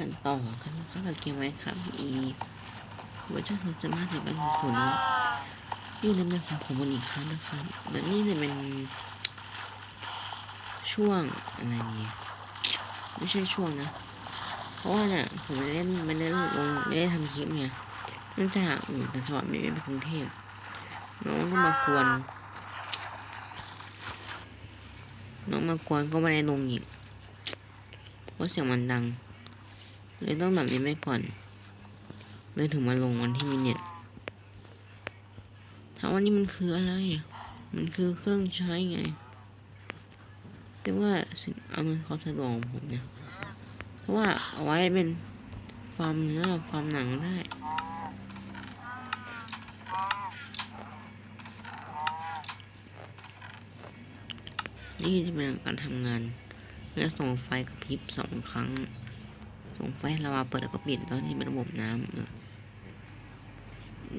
กันต่อกันนะคะกับเกมไว้ครับอีเวอร์ชันสองจะมาถึงเป็นศูนย์แล้วนี่เลยเป็นของผมอีกครั้งนะครับและนี่จะเป็นช่วงอะไรนี่ไม่ใช่ช่วงนะ เพราะว่าเนี่ยผมไม่ได้เล่นไม่ได้ลงไม่ได้ทำคลิปไงเนื่องจากอยู่ต่างจังหวัดไม่ได้ไปกรุงเทพน้องก็มากวนน้องมากวนก็ไม่ได้ลงอีกเพราะเสียงมันดัง เลยต้องแบบนี้ไว้ก่อน เลยถึงมาลงวันที่มีเน็ตถามว่านี่มันคืออะไรอะมันคือเครื่องใช้ไงเรียกว่าสิ่งอำนวยความสะดวกของผมเนี่ย เพราะว่าเอาไว้เป็นฟาร์มเนื้อฟาร์มหนังได้นี่จะเป็นการทำงานและส่งไฟกระพริบสองครั้ง ส่งไฟให้เรามาเปิดแล้วก็ปิดแล้วที่เป็นระบบน้ำ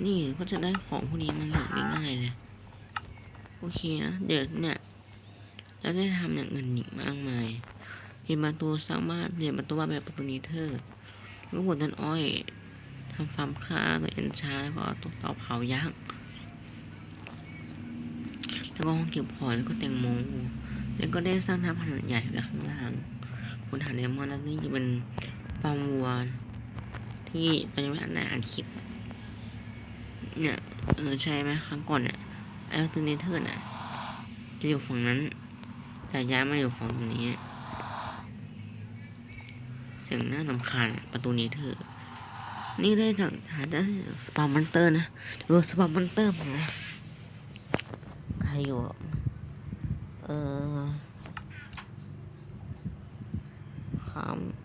นี่ก็จะได้ของพวกนี้มาอย่างง่ายๆเลยโอเคนะเดี๋ยวเนี่ยแล้วได้ทำอย่างอื่นอีกมากมายเรียนประตูสร้างบ้านเรียนประตูบ้านแบบประตูนิเทอร์ลูกบดต้นอ้อยทำฟาร์มข้าตัวเอ็นชาแล้วก็ตัวเตาเผาย่างแล้วก็ห้องเก็บของแล้วก็แตงโมแล้วก็ได้สร้างทำขนาดใหญ่ไว้ข้างล่างคุณหาเลมอนแล้วนี่จะเป็น ฟาร์มวัวที่ตอนนี้ไม่อ่านได้อ่านคลิป เนี่ยเออใช่ไหมครั้งก่อนเนี่ยไอ้ตัวนิเทอร์น่ะจะอยู่ฝั่งนั้น แต่ย้ายมาอยู่ฝั่งตรงนี้เสียงน่าลำคาญประตูนี้เธอ นี่ได้จากหาได้สปามันเตอร์นะดูสปามันเตอร์มนใครอยู่ เออคำ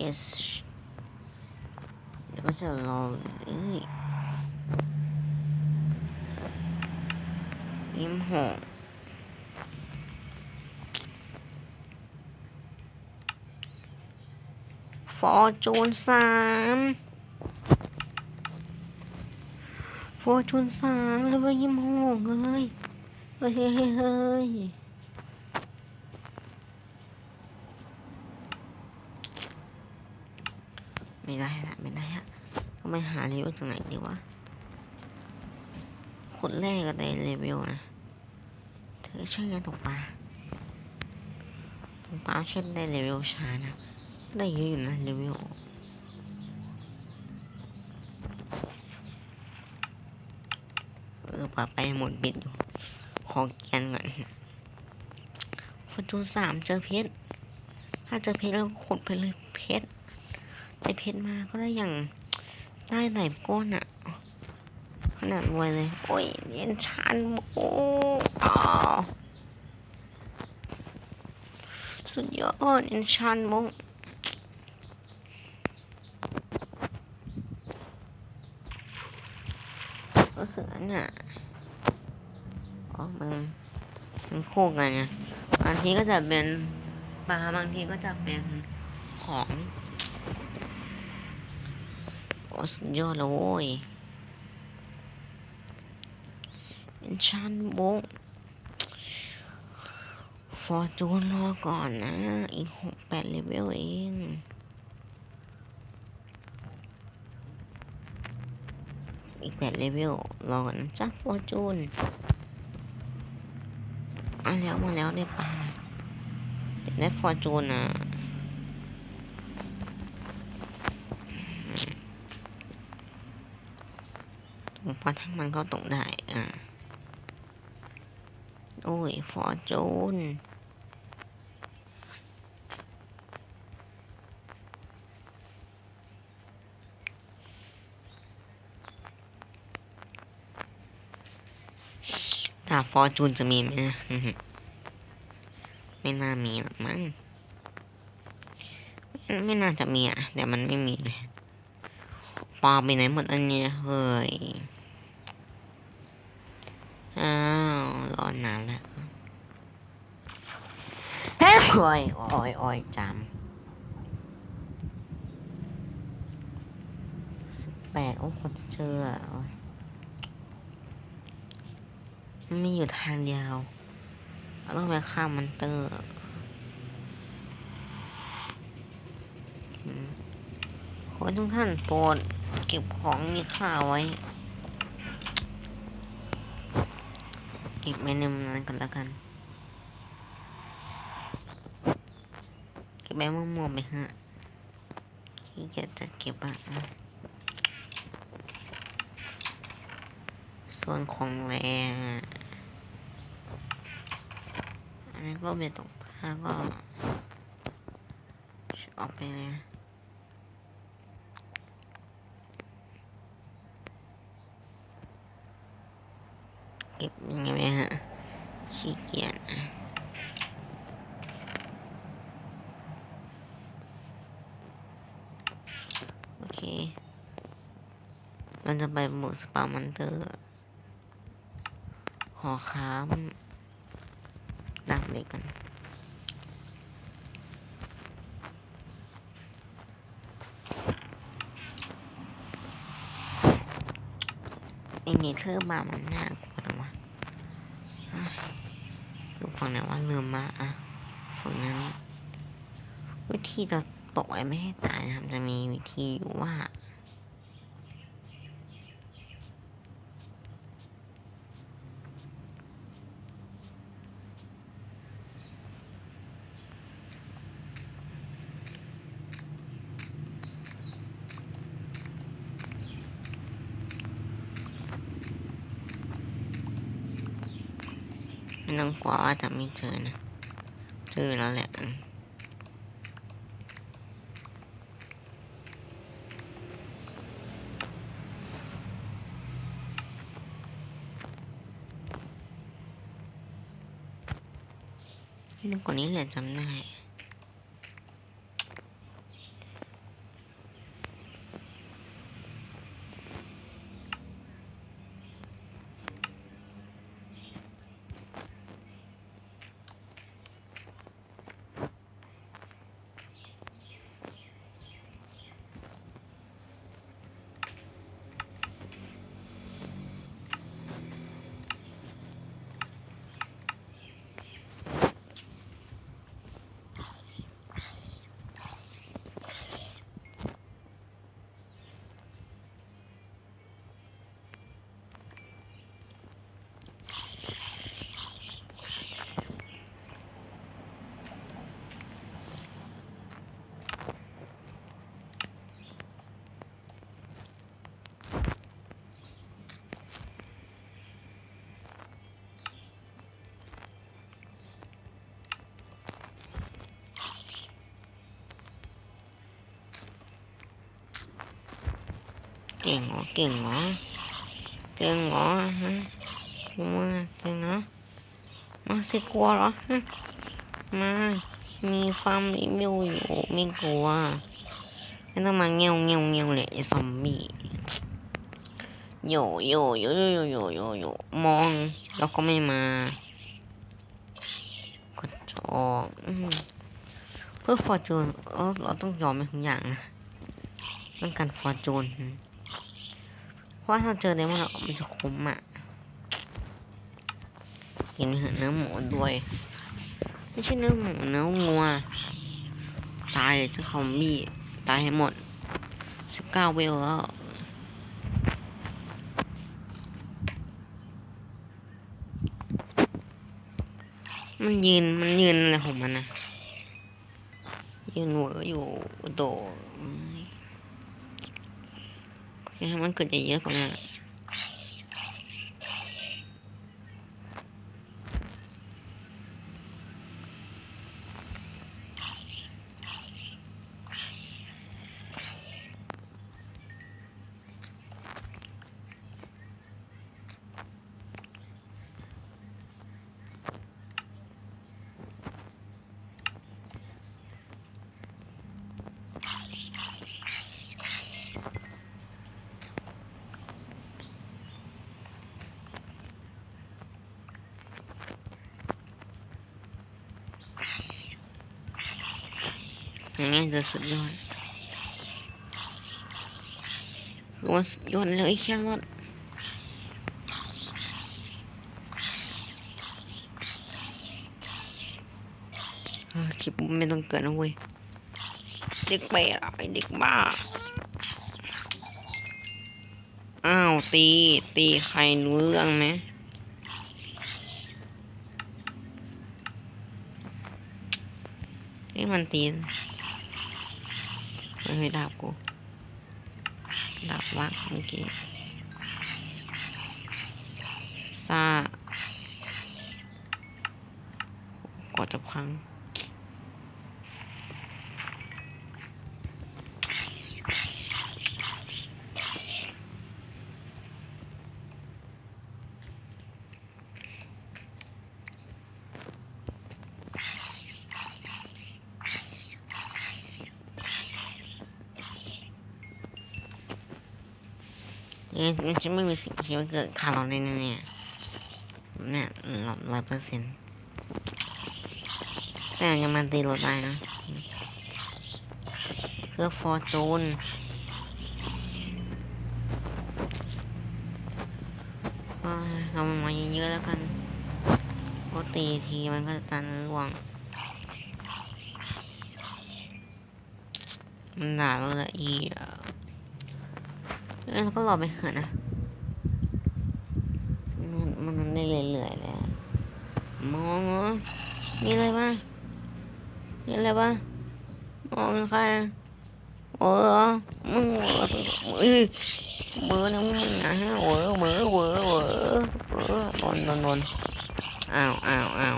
yes เดี๋ยวก็จะรอเอ้ยยิ้มหกฟอร์จูนสามฟอร์จูนสามแล้วไปยิ้มหกเฮ้ยเฮ้ยเฮ้ยเฮ้ยเฮ้ย ไม่ได้ละไม่ได้ละก็ไม่หาเรีวิวจากไหนดีวะคนแรกก็ได้เลเวลนะเธอใช่ไงตกปลาตกปลาเช่นได้เลเวลช้านะได้เยอะอยู่นะเลเวลเออปลาไปหมดบิดอยู่ขอเกียนก่อนฟอร์จูนสามเจอเพชรถ้าเจอเพชรแล้วก็ขุดไปเลยเพชร ได้เพชรมาก็ได้อย่างได้หลายก้นอะขนาดรวยเลย โอ้ยเย็นชันโอ้อาวสุดยอดเย็นชันมุกรู้สึกอันน่ะอ๋อมันมันคู่กันไงบางทีก็จะเป็นปลาบางทีก็จะเป็นของ โอ้สุดยอดเลยโว้ยเป็นชั้นบุกฟอร์จูนรอก่อนนะ อีกหกแปดเลเวลเองอีกแปดเลเวลรอก่อนนะจ๊ะฟอร์จูนมาแล้วมาแล้วได้ปลาได้ฟอร์จูนอะ ตรงปลาทั้งมันก็ตกได้ อะโอ้ย ฟอร์จูนถ้าฟอร์จูนจะมีไหมนะไม่น่ามีหรอกมั้ง ไม่ไม่น่าจะมีอะ แต่มันไม่มีเลย ปลาไปไหนหมดอันเนี้ยเฮ้ย อ้าวรอนานแล้วเฮ้ยโอ้ยโอ้ยโอ้ยจำสิบแปดโอ้คนเจออะโอ้ยมันมีอยู่ทางเดียวเราต้องไปฆ่ามมันเตอร์ขอทุกท่านโปรด เก็บของมีค่าไว้ เก็บไว้ในมือนั้นกันแล้วกัน เก็บไว้มั่วๆไปฮะขี้เกียจะเก็บอะอะส่วนของแรงอะอันนี้ก็ไม่ตกผ้าก็ออกไปเลยนะเก็บยังไงไหมฮะขี้เกียจโอเคเราจะไปบุกสปามันเตอร์หอค้ามดักเด็กกันไอ้นี่เธอร์บามันน่ากลัว ดูฝั่งไหนว่าลืมมาอะฝั่งนั้นวิธีจะตกไอ้ไม่ให้ตายนะครับจะมีวิธีอยู่ว่า ไม่ต้องกลัวว่าจะไม่เจอนะเจอแล้วแหละอืมลูกคนนี้แหละจำได้ เก่งเหรอเก่งเหรอเก่งเหรอฮะมาเก่งเหรอมาสิกลัวเหรอฮะมามีความรีวิวอยู่ไม่กลัวไม่ต้องมาเงี้ยวเงี้ยวเงี้ยวเลยไอ้ซอมบี้โยโยโยโยโยโยโยโยมองแล้วก็ไม่มากดจอกเพื่อฟอร์จูนเออเราต้องยอมไปทุกอย่างนะต้องการฟอร์จูน เพราะว่าถ้าเจอเดมอนมันจะคุ้มอะกินเนื้อหมูด้วย ไม่ใช่เนื้อหมูเนื้องัว ตายเลยเจ้าคอมบี้ตายให้หมดสิบเก้าเวลแล้วมันยืน มันยืนอะไรของมันนะยืนเหวออยู่โด นะครับมันเกิดจะเยอะกว่านั้น อย่างนี้จะสุดยอดคือว่าสุดยอดเลยไอ้แค่รถคลิปไม่ต้องเกิดนะเว้ย เด็กเปอะไอเด็กบ้า อ้าวตี ตีใครรู้เรื่องไหมนี่มันตีน เฮ้ยดาบกูดาบวักเมื่อกี้ซากดจะพัง มันจะไม่มีสิ่งที่ว่าเกิดข่าวเราในนั้นเนี่ยเนี่ยร้อยเปอร์เซ็นต์แต่ยังมันตีรถได้นะ เพื่อฟอร์จูนเรามันมาเยอะๆแล้วกันก็ตีทีมันก็จะตันร่วง มันด่าเราละอีอ้ย แล้วก็รอไปเถอะนะ มันมันได้เรื่อยๆเลยมองเหรอมีอะไรบ้างมีอะไรบ้างมองใครอะเออมึงเออเอ้ยเบอนะมึงนะฮะเบอร์เบอร์เบอร์เบอร์เบอร์บอลบอลบอลอ้าวอ้าวอ้าว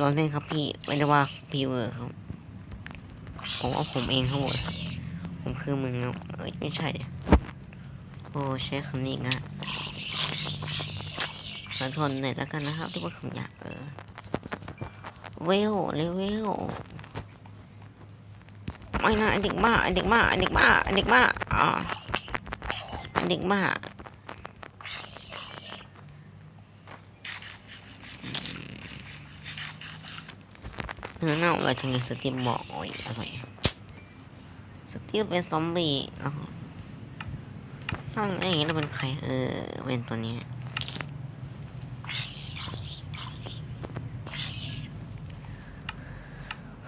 ร้อนเล่นครับพี่ไม่ได้ว่าพี่เบอร์ครับผมว่าผมเองครับผม คือมึงเอ้ยไม่ใช่โอ้ใช้คำนี้อีกนะขอทนหน่อยแล้วกันนะครับที่ว่าคำหยาบเออเวลเลเวลไม่นะไอเด็กบ้าไอเด็กบ้าไอเด็กบ้าไอเด็กบ้าอ่าไอเด็กบ้าเนื้อเน่าเลยจังเลยสติมบอกโอ้ยอร่อย ที่เป็นซอมบี้อ๋อถ้าอย่างนี้เราเป็นใคร เออ เป็นตัวนี้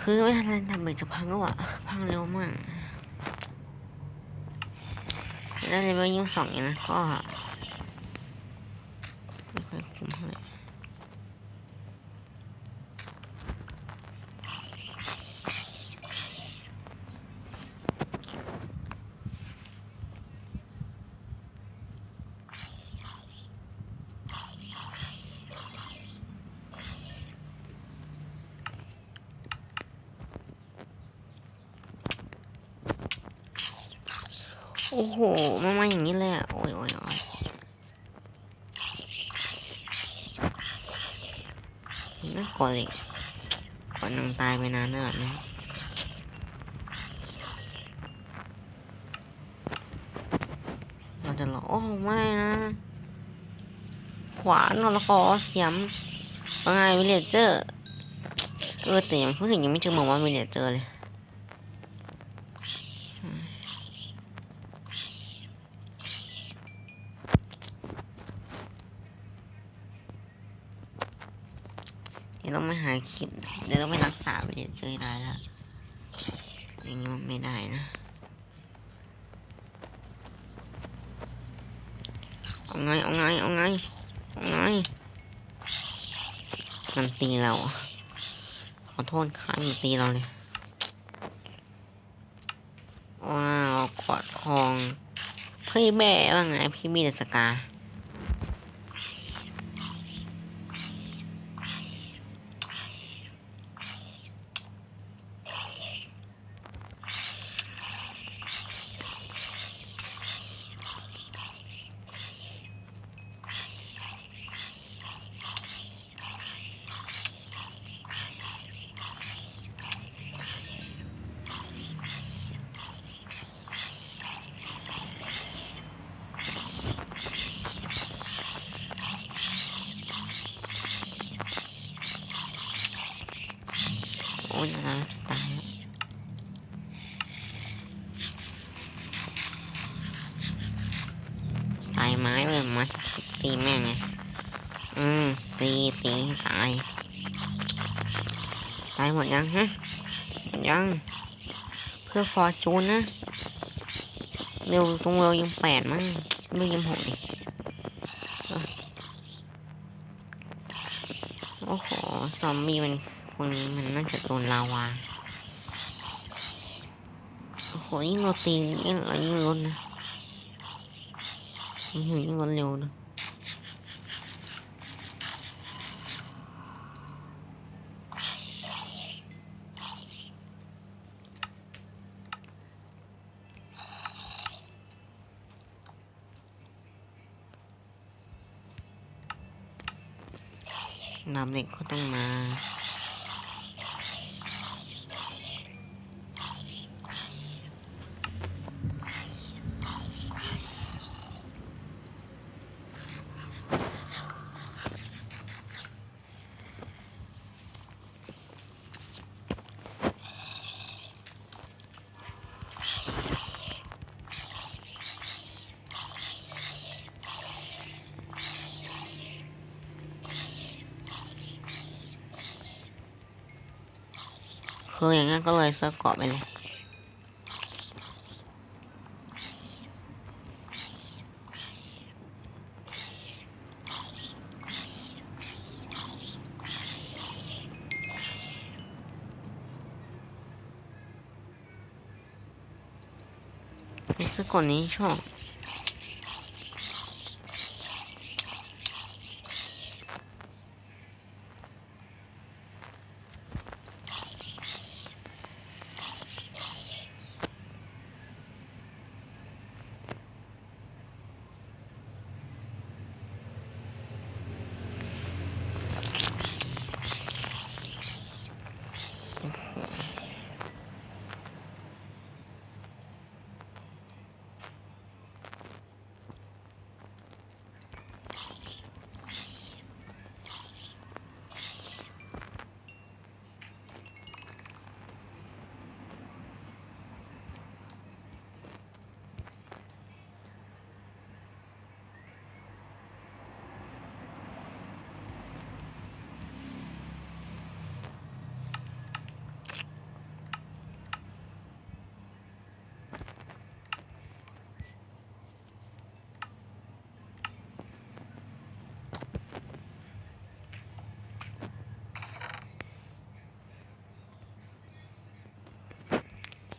คือไม่ทันไรทำเบรกจะพังก็วะพังเร็วมากแล้วเลยไปยิ่งสองอย่างนะก็ไม่ค่อยคุ้มเท่าไหร่ โอ้โหมามาอย่างนี้เลยอะ โอ้ยโอ้ยโอ้ยน่ากลัวเลยก่อนนางตายไปนานแล้วแบบนี้เราจะหรอโอ้ไม่นะ ขวานเราขอเสียมว่าไงวิเลเจอร์ เออแต่ยังเพิ่งเห็นยังไม่เจอหมอว่าวิเลเจอร์เลย ดี๋ยวต้องไปหาคลิปเดี๋ยวต้องไปรักษาไปเดี๋ยวเจอได้แล้วอย่างนี้มันไม่ได้นะเอาไงเอาไงเอาไงเอาไงมันตีเราขอโทษค่ะมันตีเราเลยว้าวกอดคองพี่แม่ว่าไงพี่มีแต่สกา อ้ยจะตายใส่ไม้เลยมาตีแม่งไงอืมตีตีตายตายหมดยังฮะยังเพื่อฟอร์จูนนะเร็วตรงเร็วยิงแปดมั้งไม่ยิงหกดิเออโอ้โห ซอมบี้มัน พวกนี้มันน่าจะโดนลาวาโอ้โหยิ่งเราตียิ่งเรายิ่งลดนะยิ่งหยิ่งลดเร็วนะน้ำเหล็กก็ต้องมา คืออย่างงั้นก็เลยเซิร์ฟเกาะไปเลยเป็นเซิร์ฟเกาะนี้ชอบ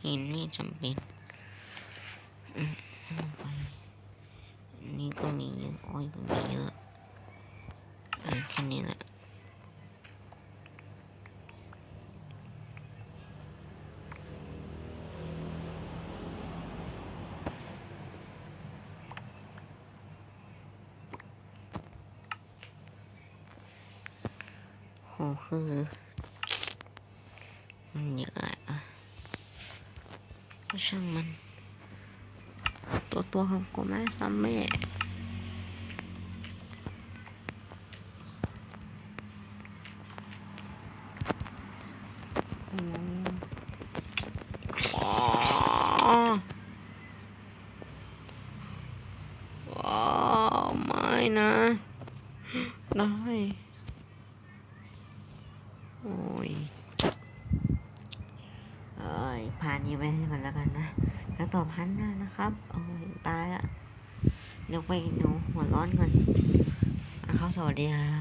หินไม่จำเป็นอืมไปนนี้ก็มีเยอะอ้อยก็มีเยอะอะแค่นี้แหละโหคือมันเยอะอะก็ ช่างมัน ตัวตัวของกูแม่ซ้ำแม่อืมอ๋อว้าวไม่นะ ได้ โอ้ย เอ้ยผ่านนี้ไปให้ก่อนแล้วกันนะ แล้วตอบพันหน้านะครับ โอ้ย ตายละเดี๋ยว ไปหนูหัวร้อนก่อนอะเขาสวัสดีครับ